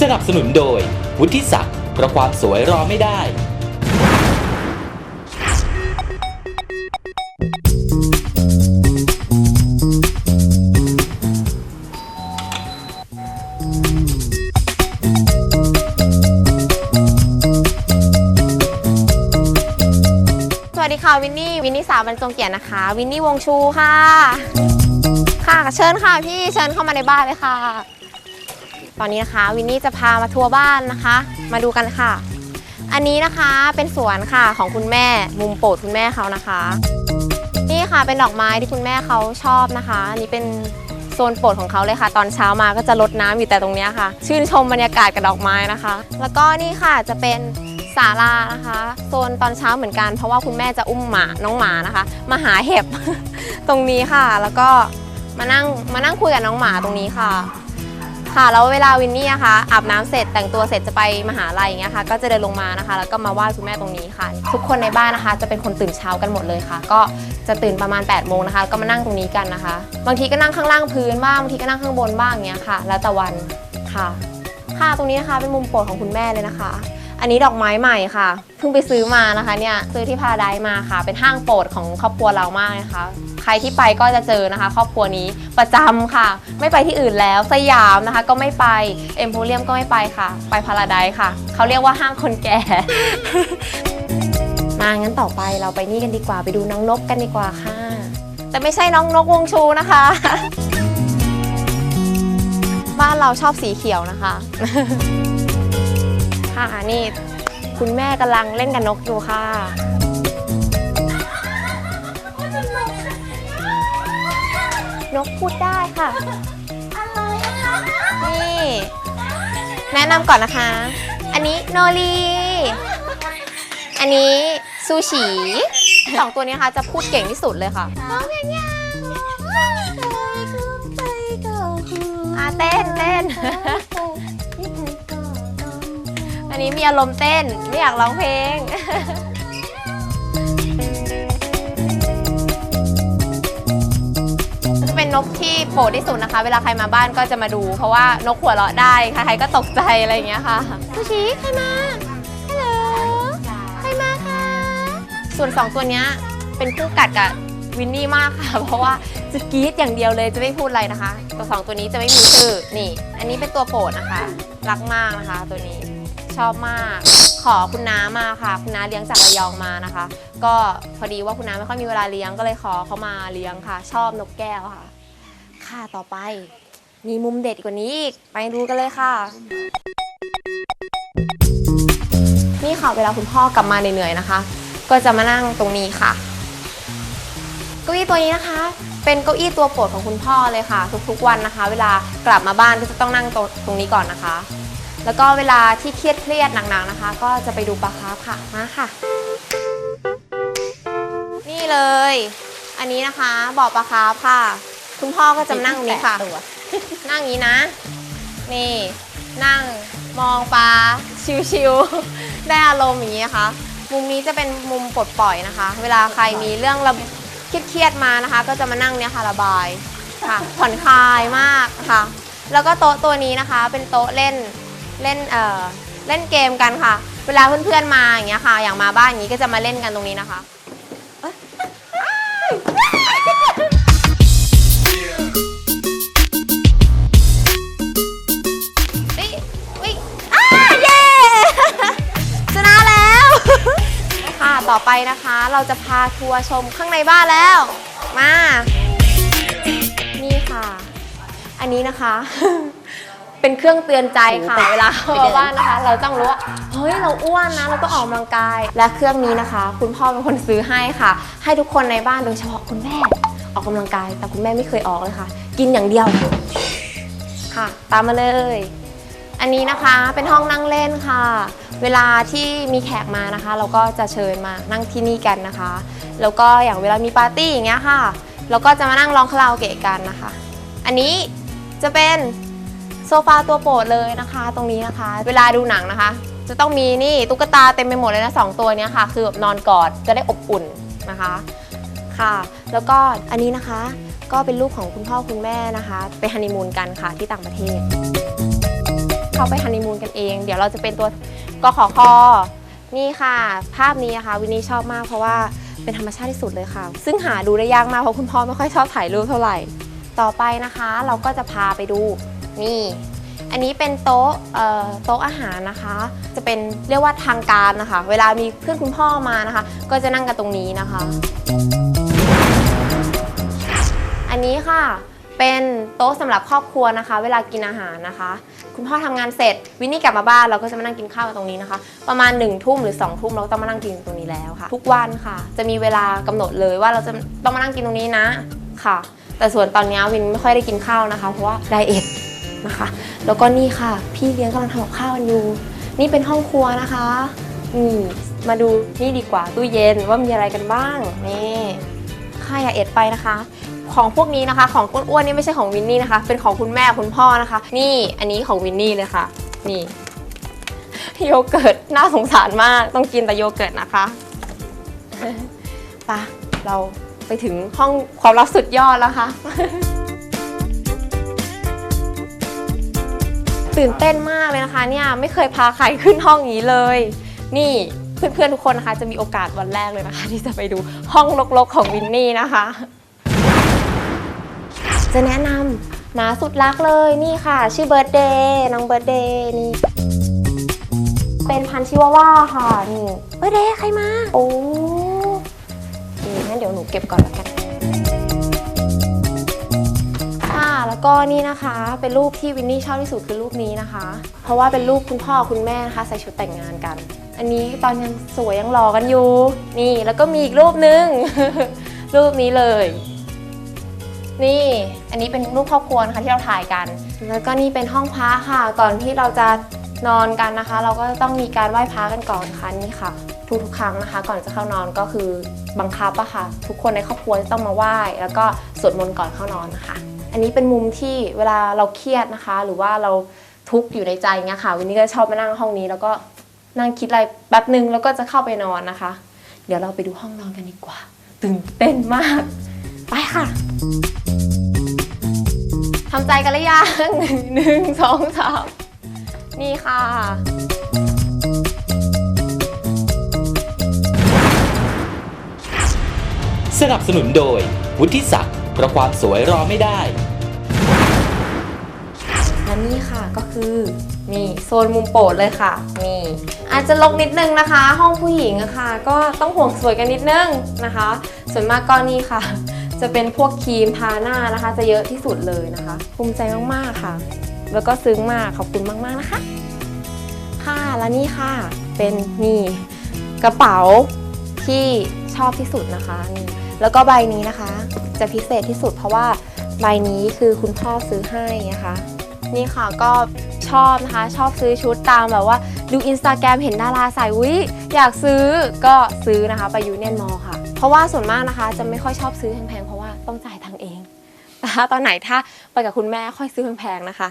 สนับสนุนโดย วุฒิศักดิ์เพราะความสวยรอไม่ได้ สวัสดีค่ะวินนี่ วินนี่สาวบรรจงเกียรตินะคะ วินนี่วงชูค่ะ ค่ะ เชิญค่ะพี่ เชิญเข้ามาในบ้านเลยค่ะ ตอนนี้นะคะวินนี่จะพามาทัวร์บ้านนะคะ มาดูกันค่ะ อันนี้นะคะเป็นสวนค่ะของคุณแม่มุมโปรดคุณแม่เขานะคะ นี่ค่ะเป็นดอกไม้ที่คุณแม่เขาชอบนะคะอันนี้เป็นโซนโปรดของเขาเลยค่ะ ตอนเช้ามาก็จะรดน้ำอยู่แต่ตรงนี้ค่ะ ชื่นชมบรรยากาศกับดอกไม้นะคะ แล้วก็นี่ค่ะจะเป็นศาลานะคะโซนตอนเช้าเหมือนกัน เพราะว่าคุณแม่จะอุ้มหมาน้องหมานะคะ มาหาเห็บตรงนี้ค่ะ แล้วก็มานั่งมานั่งคุยกับน้องหมาตรงนี้ค่ะ ค่ะแล้วเวลาวินนี่นะคะอาบน้ำเสร็จแต่งตัวเสร็จจะไปมหาลัยอย่างเงี้ยค่ะก็จะเดินลงมานะคะ แล้วก็มาไหว้คุณแม่ตรงนี้ค่ะ ทุกคนในบ้านนะคะ จะเป็นคนตื่นเช้ากันหมดเลยค่ะ ก็จะตื่นประมาณ8ปดโมงนะคะก็มานั่งตรงนี้กันนะคะ บางทีก็นั่งข้างล่างพื้นบ้างบางทีก็นั่งข้างบนบ้างอย่างเงี้ยค่ะ แล้วแต่วันค่ะ ค่ะตรงนี้นะคะเป็นมุมโปรดของคุณแม่เลยนะคะ อันนี้ดอกไม้ใหม่ค่ะ เพิ่งไปซื้อมานะคะเนี่ยซื้อที่พาราไดมาค่ะ เป็นห้างโปรดของครอบครัวเรามากนะคะ ใครที่ไปก็จะเจอนะคะ ครอบครัวนี้ประจำค่ะ ไม่ไปที่อื่นแล้ว สยามนะคะ ก็ไม่ไปเอ็มโพเรียมก็ไม่ไปค่ะ ไปพาราไดค่ะเขาเรียกว่าห้างคนแก่มางั้นต่อไปเราไปนี่กันดีกว่าไปดูน้องนกกันดีกว่าค่ะ แต่ไม่ใช่น้องนกวงชูนะคะบ้านเราชอบสีเขียวนะคะ ค่ะ นี่คุณแม่กำลังเล่นกับนกอยู่ค่ะ นกพูดได้ค่ะ นี่ แนะนำก่อนนะคะ อันนี้โนรี อันนี้ซูชิสองตัวนี้นะคะจะพูดเก่งที่สุดเลยค่ะน้องยังยัง อันนี้มีอารมณ์เต้น ไม่อยากร้องเพลง เป็นนกที่โปรดที่สุดนะคะ เวลาใครมาบ้านก็จะมาดู เพราะว่านกหัวเราะได้ ใครๆก็ตกใจอะไรอย่างเงี้ยค่ะซูชิใครมาฮัลโหลใครมาคะ ส่วนสองตัวเนี้ยเป็นคู่กัดกับวินนี่มากค่ะ เพราะว่าจะกรี๊ดอย่างเดียวเลยจะไม่พูดอะไรนะคะ ตัวสองตัวนี้จะไม่มีชื่อนี่ อันนี้เป็นตัวโปรดนะคะ รักมากนะคะตัวนี้ ชอบมาก ขอคุณน้ามาค่ะ คุณน้าเลี้ยงจากระยองมานะคะ ก็พอดีว่าคุณน้าไม่ค่อยมีเวลาเลี้ยงก็เลยขอเขามาเลี้ยงค่ะ ชอบนกแก้วค่ะ ค่ะต่อไป มีมุมเด็ดกว่านี้อีกไปดูกันเลยค่ะ นี่ค่ะเวลาคุณพ่อกลับมาเหนื่อยๆนะคะ ก็จะมานั่งตรงนี้ค่ะเก้าอี้ตัวนี้นะคะ เป็นเก้าอี้ตัวโปรดของคุณพ่อเลยค่ะ ทุกๆวันนะคะ เวลากลับมาบ้านก็จะต้องนั่งตรงตรงนี้ก่อนนะคะ แล้วก็เวลาที่เครียดเครียดๆหนักๆนะคะ ก็จะไปดูปลาคาร์ฟค่ะมาค่ะ นี่เลย อันนี้นะคะบ่อปลาคาร์ฟค่ะ คุณพ่อก็จะมานั่งตรงนี้ค่ะ นั่งอย่างนี้นะ นี่ นั่งมองปลาชิวๆ ได้อารมณ์อย่างนี้นะคะ มุมนี้จะเป็นมุมปลดปล่อยนะคะ เวลาใครมีเรื่องระเครียดๆมานะคะ ก็จะมานั่งเนี่ยค่ะระบายค่ะผ่อนคลายมากค่ะ แล้วก็โต๊ะตัวนี้นะคะ เป็นโต๊ะเล่น เล่นเอ่อเล่นเกมกันค่ะ เวลาเพื่อนๆมาอย่างเงี้ยค่ะ อย่างมาบ้านอย่างนี้ก็จะมาเล่นกันตรงนี้นะคะเฮ้ยเฮ้ยอ้าเย้ ชนะแล้ว ค่ะ ต่อไปนะคะ เราจะพาทัวร์ชมข้างในบ้านแล้ว มา นี่ค่ะ อันนี้นะคะ เป็นเครื่องเตือนใจค่ะเวลาเข้ามาบ้านนะคะ เราต้องรู้ว่าเฮ้ยเราอ้วนนะเราต้องออกกำลังกาย และเครื่องนี้นะคะ คุณพ่อเป็นคนซื้อให้ค่ะ ให้ทุกคนในบ้านโดยเฉพาะคุณแม่ออกกำลังกาย แต่คุณแม่ไม่เคยออกเลยค่ะ กินอย่างเดียวค่ะ ตามมาเลย อันนี้นะคะเป็นห้องนั่งเล่นค่ะ เวลาที่มีแขกมานะคะ เราก็จะเชิญมานั่งที่นี่กันนะคะ แล้วก็อย่างเวลามีปาร์ตี้อย่างเงี้ยค่ะ เราก็จะมานั่งร้องคาราโอเกะกันนะคะ อันนี้จะเป็น โซฟาตัวโปรดเลยนะคะ ตรงนี้นะคะ เวลาดูหนังนะคะ จะต้องมีนี่ตุ๊กตาเต็มไปหมดเลยนะสองตัวเนี้ยค่ะ คือแบบนอนกอดจะได้อบอุ่นนะคะค่ะ แล้วก็อันนี้นะคะ ก็เป็นรูปของคุณพ่อคุณแม่นะคะ ไปฮันนีมูนกันค่ะที่ต่างประเทศเขาไปฮันนีมูนกันเอง เดี๋ยวเราจะเป็นตัวกขอคอนี่ค่ะ ภาพนี้นะคะวินนี่ชอบมากเพราะว่าเป็นธรรมชาติที่สุดเลยค่ะ ซึ่งหาดูได้ยากมากเพราะคุณพ่อไม่ค่อยชอบถ่ายรูปเท่าไหร่ ต่อไปนะคะ เราก็จะพาไปดู นี่ อันนี้เป็นโต๊ะโต๊ะอาหารนะคะ จะเป็นเรียกว่าทางการนะคะ เวลามีเพื่อนคุณพ่อมานะคะ ก็จะนั่งกันตรงนี้นะคะ อันนี้ค่ะเป็นโต๊ะสำหรับครอบครัวนะคะ เวลากินอาหารนะคะ คุณพ่อทำงานเสร็จ วินนี่กลับมาบ้านเราก็จะมานั่งกินข้าวตรงนี้นะคะ ประมาณ1นึ่ทุ่มหรือ2องทุ่มเราก็ต้องมานั่งกินตรงนี้แล้วค่ะ ทุกวันค่ะ จะมีเวลากำหนดเลยว่าเราจะต้องมานั่งกินตรงนี้นะค่ะ แต่ส่วนตอนนี้วินไม่ค่อยได้กินข้าวนะคะ เพราะว่าไดเอท นะคะ แล้วก็นี่ค่ะ พี่เลี้ยงกำลังทำกับข้าวกันอยู่ นี่เป็นห้องครัวนะคะนี่มาดูนี่ดีกว่าตู้เย็นว่ามีอะไรกันบ้างนี่ค่าอย่าเอ็ดไปนะคะ ของพวกนี้นะคะ ของอ้วนๆนี่ไม่ใช่ของวินนี่นะคะ เป็นของคุณแม่คุณพ่อนะคะ นี่อันนี้ของวินนี่เลยค่ะ นี่โยเกิร์ตน่าสงสารมากต้องกินแต่โยเกิร์ตนะคะไปะเราไปถึงห้องความลับสุดยอดแล้วค่ะ ตื่นเต้นมากเลยนะคะเนี่ยไม่เคยพาใครขึ้นห้องนี้เลย นี่เพื่อนๆทุกคนนะคะ จะมีโอกาสวันแรกเลยนะคะ ที่จะไปดูห้องรกๆของวินนี่นะคะ จะแนะนำหมาสุดรักเลยนี่ค่ะ ชื่อเบิร์ดเดย์น้องเบิร์ดเดย์นี่เป็นพันธุ์ชิวาว่าค่ะนี่เบิร์ดเดย์ใครมาโอ้ดีงั้นเดี๋ยวหนูเก็บก่อนแล้วกัน แล้วก็นี่นะคะ เป็นรูปที่วินนี่ชอบที่สุดคือรูปนี้นะคะ เพราะว่าเป็นรูปคุณพ่อคุณแม่นะคะใส่ชุดแต่งงานกัน อันนี้ตอนยังสวยยังหล่อกันอยู่ นี่แล้วก็มีอีกรูปนึง รูปนี้เลย นี่ อันนี้เป็นรูปครอบครัวนะคะที่เราถ่ายกัน แล้วก็นี่เป็นห้องพระค่ะ ก่อนที่เราจะนอนกันนะคะ เราก็ต้องมีการไหว้พระกันก่อนค่ะนี่ค่ะทุกๆครั้งนะคะ ก่อนจะเข้านอนก็คือบังคับอะค่ะ ทุกคนในครอบครัวจะต้องมาไหว้ แล้วก็สวดมนต์ก่อนเข้านอนนะคะ อันนี้เป็นมุมที่เวลาเราเครียดนะคะ หรือว่าเราทุกข์อยู่ในใจเงี้ยค่ะวันนี้ก็ชอบมานั่งห้องนี้ แล้วก็นั่งคิดอะไรแป๊บหนึ่งแล้วก็จะเข้าไปนอนนะคะ เดี๋ยวเราไปดูห้องนอนกันดีกว่า ตื่นเต้นมาก ไปค่ะทำใจกันหรือยังหนึ่งสองสามนี่ค่ะสนับสนุนโดยวุฒิศักดิ์ เพราะความสวยรอไม่ได้ และนี่ค่ะก็คือนี่โซนมุมโปรดเลยค่ะนี่อาจจะลกนิดนึงนะคะ ห้องผู้หญิงอะค่ะ ก็ต้องห่วงสวยกันนิดนึงนะคะ ส่วนมากก็นี่ค่ะ จะเป็นพวกครีมทาหน้านะคะ จะเยอะที่สุดเลยนะคะ ภูมิใจมากๆค่ะ แล้วก็ซึ้งมากขอบคุณมากๆนะคะ ค่ะแล้วนี่ค่ะเป็นนี่กระเป๋าที่ชอบที่สุดนะคะนี่ แล้วก็ใบนี้นะคะ จะพิเศษที่สุดเพราะว่าใบนี้คือคุณพ่อซื้อให้นะคะ นี่ค่ะก็ชอบนะคะชอบซื้อชุดตามแบบว่าดูอินสตาแกรมเห็นดาราใส่วิอยากซื้อก็ซื้อนะคะไปยูเนียนมอลค่ะ เพราะว่าส่วนมากนะคะจะไม่ค่อยชอบซื้อแพงๆเพราะว่าต้องจ่ายตังเองแต่ถ้าตอนไหนถ้าไปกับคุณแม่ค่อยซื้อแพงๆนะคะ